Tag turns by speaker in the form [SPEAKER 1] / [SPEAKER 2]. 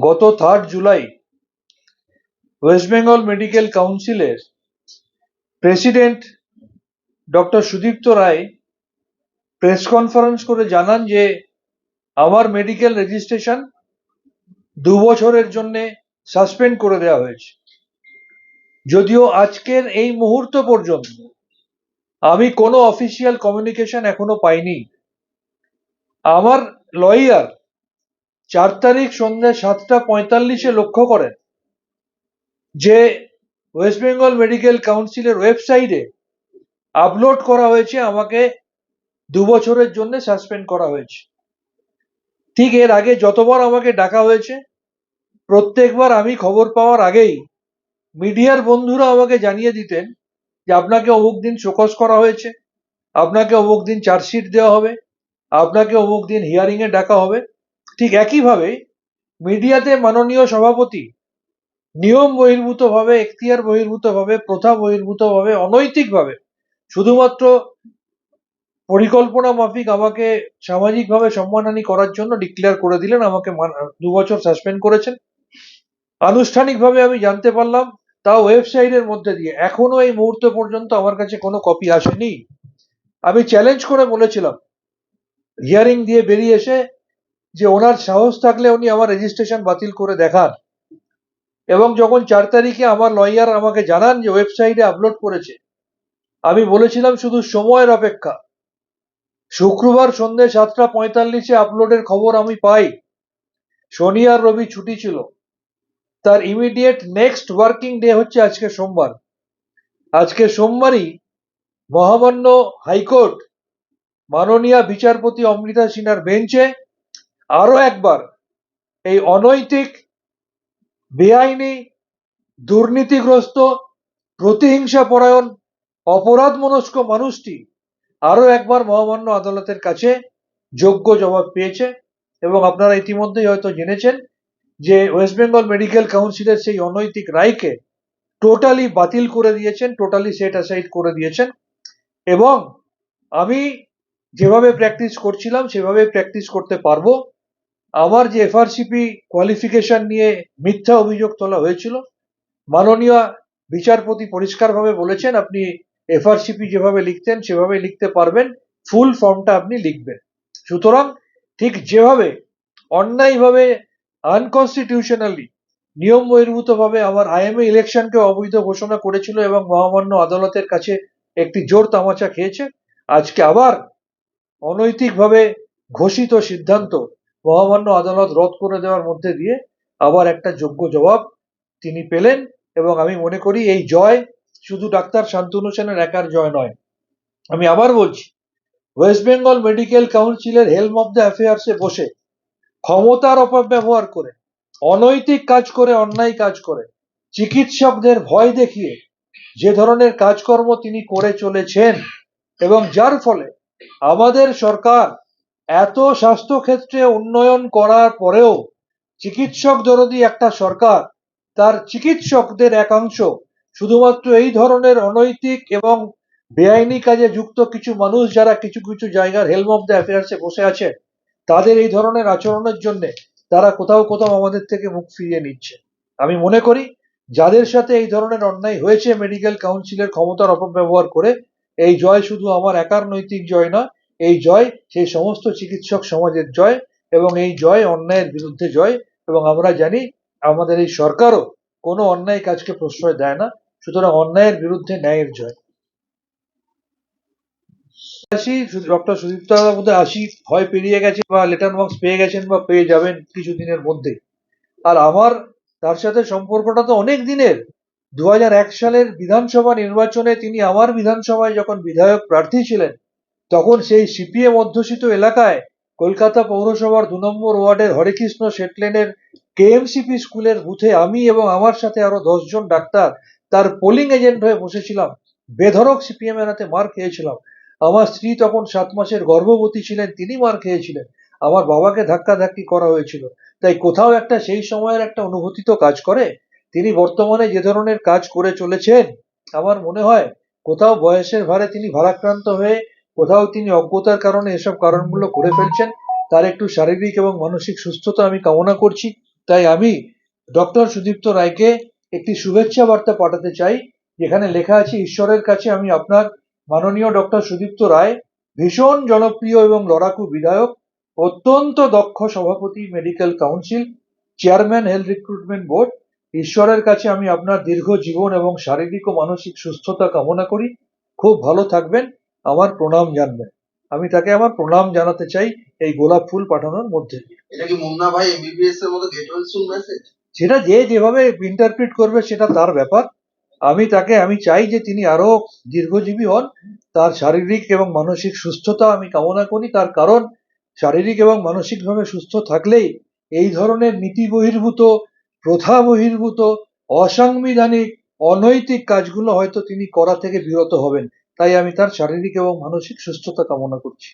[SPEAKER 1] গত third July West Bengal medical কাউন্সিলের president doctor Sudipta Roy press conference করে জানান যে, আমার মেডিকেল রেজিস্ট্রেশন দু বছরের জন্য সাসপেন্ড করে দেওয়া হয়েছে। যদিও আজকের এই মুহূর্ত পর্যন্ত আমি কোনো অফিসিয়াল কমিউনিকেশন এখনও পাইনি। আমার লয়ার চার তারিখ সন্ধ্যে সাতটা পঁয়তাল্লিশে লক্ষ্য করেন যে ওয়েস্ট বেঙ্গল মেডিকেল কাউন্সিলের ওয়েবসাইটে আপলোড করা হয়েছে, আমাকে দু বছরের জন্য সাসপেন্ড করা হয়েছে। ঠিক এর আগে যতবার আমাকে ডাকা হয়েছে, প্রত্যেকবার আমি খবর পাওয়ার আগেই মিডিয়ার বন্ধুরা আমাকে জানিয়ে দিতেন যে আপনাকে অমুক দিন শোকস করা হয়েছে, আপনাকে অমুক দিন চার্জশিট দেওয়া হবে, আপনাকে অমুক দিন হিয়ারিং এ ডাকা হবে। ঠিক একইভাবে মিডিয়াতে মাননীয় সভাপতি নিয়ম বহির্ভূতভাবে, এখতিয়ার বহির্ভূতভাবে, প্রথা বহির্ভূতভাবে, অনৈতিকভাবে, শুধুমাত্র পরিকল্পনা মাফিক আমাকে সামাজিকভাবে সম্মানহানি করার জন্য ডিক্লেয়ার করে দিলেন, আমাকে দু বছর সাসপেন্ড করেছেন। আনুষ্ঠানিকভাবে আমি জানতে পারলাম, তাও ওয়েবসাইটের মধ্যে দিয়ে। এখনও এই মুহূর্ত পর্যন্ত আমার কাছে কোনো কপি আসেনি। আমি চ্যালেঞ্জ করে বলেছিলাম হিয়ারিং দিয়ে বেরিয়ে এসে যে ওনার সাহস থাকলে উনি আমার রেজিস্ট্রেশন বাতিল করে দেখান। এবং যখন চার তারিখে আমার লয়ার আমাকে জানান যে ওয়েবসাইটে আপলোড করেছে, আমি বলেছিলাম শুধু সময়ের অপেক্ষা। শুক্রবার সন্ধ্যে সাতটা পঁয়তাল্লিশে আপলোডের খবর আমি পাই। শনি আর রবি ছুটি ছিল। তার ইমিডিয়েট নেক্সট ওয়ার্কিং ডে হচ্ছে আজকে সোমবার। আজকে সোমবারই মহামান্য হাইকোর্ট মাননীয় বিচারপতি অমৃতা সিনহার বেঞ্চে আরও একবার, এই অনৈতিক, বেআইনি, দুর্নীতিগ্রস্ত, প্রতিহিংসা পরায়ণ অপরাধ মনস্ক মানুষটি আরও একবার মহামান্য আদালতের কাছে যোগ্য জবাব পেয়েছে এবং আপনারা ইতিমধ্যেই হয়তো জেনেছেন যে ওয়েস্ট বেঙ্গল মেডিকেল কাউন্সিলের সেই অনৈতিক রায়কে টোটালি বাতিল করে দিয়েছেন, টোটালি সেট অ্যাসাইড করে দিয়েছেন এবং আমি যেভাবে প্র্যাকটিস করছিলাম সেভাবে প্র্যাকটিস করতে পারব। আমার যে এফআরসিপি কোয়ালিফিকেশন নিয়ে মিথ্যা অভিযোগ তোলা হয়েছিল, মাননীয় বিচারপতি পরিষ্কারভাবে বলেছেন, আপনি এফআরসিপি যেভাবে লিখতেন, সেভাবে লিখতে পারবেন, ফুল ফর্মটা আপনি লিখবেন। সুতরাং ঠিক যেভাবে, অন্যায়ভাবে আনকনস্টিটিউশনালি নিয়ম বহির্ভূতভাবে আমার আইএমএ ইলেকশনকে অবৈধ ঘোষণা করেছিল এবং মহামান্য আদালতের কাছে একটি জোর তামাচা খেয়েছে, আজকে আবার অনৈতিকভাবে ঘোষিত সিদ্ধান্ত মহামান্য আদালত রদ করে দেওয়ার মধ্যে দিয়ে আবার একটা যোগ্য জবাব তিনি পেলেন এবং আমি মনে করি এই জয় শুধু ডাক্তার শান্তনু সেনের একার জয় নয়। আমি আবার বলছি ওয়েস্ট বেঙ্গল মেডিকেল কাউন্সিলের হেলম অফ দ্য অ্যাফেয়ার্সে বসে ক্ষমতার অপব্যবহার করে, অনৈতিক কাজ করে, অন্যায় কাজ করে, চিকিৎসকদের ভয় দেখিয়ে যে ধরনের কাজকর্ম তিনি করে চলেছেন এবং যার ফলে আমাদের সরকার এত স্বাস্থ্যক্ষেত্রে উন্নয়ন করার পরেও চিকিৎসক দরদি একটা সরকার, তার চিকিৎসকদের একাংশ শুধুমাত্র এই ধরনের অনৈতিক এবং বেআইনি কাজে যুক্ত কিছু মানুষ যারা কিছু কিছু জায়গার হেলম অফ দ্য অ্যাফেয়ার্সে বসে আছে, তাদের এই ধরনের আচরণের জন্য তারা কোথাও কোথাও আমাদের থেকে মুখ ফিরিয়ে নিচ্ছে। আমি মনে করি যাদের সাথে এই ধরনের অন্যায় হয়েছে মেডিকেল কাউন্সিলের ক্ষমতার অপব্যবহার করে, এই জয় শুধু আমার একার নৈতিক জয় না এই জয় সেই সমস্ত চিকিৎসক সমাজের জয় এবং এই জয় অন্যায়ের বিরুদ্ধে জয় এবং আমরা জানি আমাদের এই সরকারও কোনো অন্যায় কাজকে প্রশ্রয় দেয় না, সুতরাং অন্যায়ের বিরুদ্ধে ন্যায়ের জয়। আসি ডক্টর সুদীপ্ত মধ্যে আসি হয় পেরিয়ে গেছে বা লেটার বক্স পেয়ে গেছেন বা পেয়ে যাবেন কিছুদিনের মধ্যে। আর আমার, তার সাথে সম্পর্কটা তো অনেক দিনের। দু হাজার এক সালের বিধানসভা নির্বাচনে তিনি আমার বিধানসভায় যখন বিধায়ক প্রার্থী ছিলেন তখন সেই সিপিএম অধ্যুষিত এলাকায় কলকাতা পৌরসভার দু নম্বর ওয়ার্ডের হরেকৃষ্ণ শেটলেনের কেএমসিপি স্কুলের বুথে আমি এবং আমার সাথে আরও জন ডাক্তার তার পোলিং এজেন্ট হয়ে বসেছিলাম। বেধরক সিপিএম এর হাতে মার খেয়েছিলাম। আমার স্ত্রী তখন সাত মাসের গর্ভবতী ছিলেন, তিনি মার খেয়েছিলেন। আমার বাবাকে ধাক্কাধাক্কি করা হয়েছিল। তাই কোথাও একটা সেই সময়ের একটা অনুভূতি তো কাজ করে। তিনি বর্তমানে যে ধরনের কাজ করে চলেছেন, আমার মনে হয় কোথাও বয়সের ভারে তিনি ভারাক্রান্ত হয়ে কোথাও তিনি অজ্ঞতার কারণে এসব কারণগুলো করে ফেলছেন, তার একটু শারীরিক এবং মানসিক সুস্থতা আমি কামনা করছি। তাই আমি ডক্টর সুদীপ্ত রায়কে একটি শুভেচ্ছা বার্তা পাঠাতে চাই, যেখানে লেখা আছে, ঈশ্বরের কাছে আমি আপনার মাননীয় ডক্টর সুদীপ্ত রায়, ভীষণ জনপ্রিয় এবং লড়াকু বিধায়ক, অত্যন্ত দক্ষ সভাপতি, medical council, chairman, health recruitment board, ঈশ্বরের কাছে আমি আপনার দীর্ঘ জীবন এবং শারীরিক ও মানসিক সুস্থতা কামনা করি। খুব ভালো থাকবেন। আমার প্রণাম জানবেন আমি তাকে আমার প্রণাম জানাতে চাই এই গোলাপ ফুল পাঠানোর মধ্যে।
[SPEAKER 2] এটা কি মুন্না ভাই এমবিবিএস এর মতো গেট ওয়েল সুন মেসেজ
[SPEAKER 1] সেটা যে যেভাবে ইন্টারপ্রিট করবে সেটা তার ব্যাপার। আমি তাকে আমি চাই যে তিনি আরও দীর্ঘজীবী হন। তার শারীরিক এবং মানসিক সুস্থতা আমি কামনা করি। তার কারণ শারীরিক এবং মানসিকভাবে সুস্থ থাকলেই এই ধরনের নীতি বহির্ভূত প্রথা বহির্ভূত অসাংবিধানিক অনৈতিক কাজগুলো হয়তো তিনি করা থেকে বিরত হবেন। তাই আমি তার শারীরিক এবং মানসিক সুস্থতা কামনা করছি।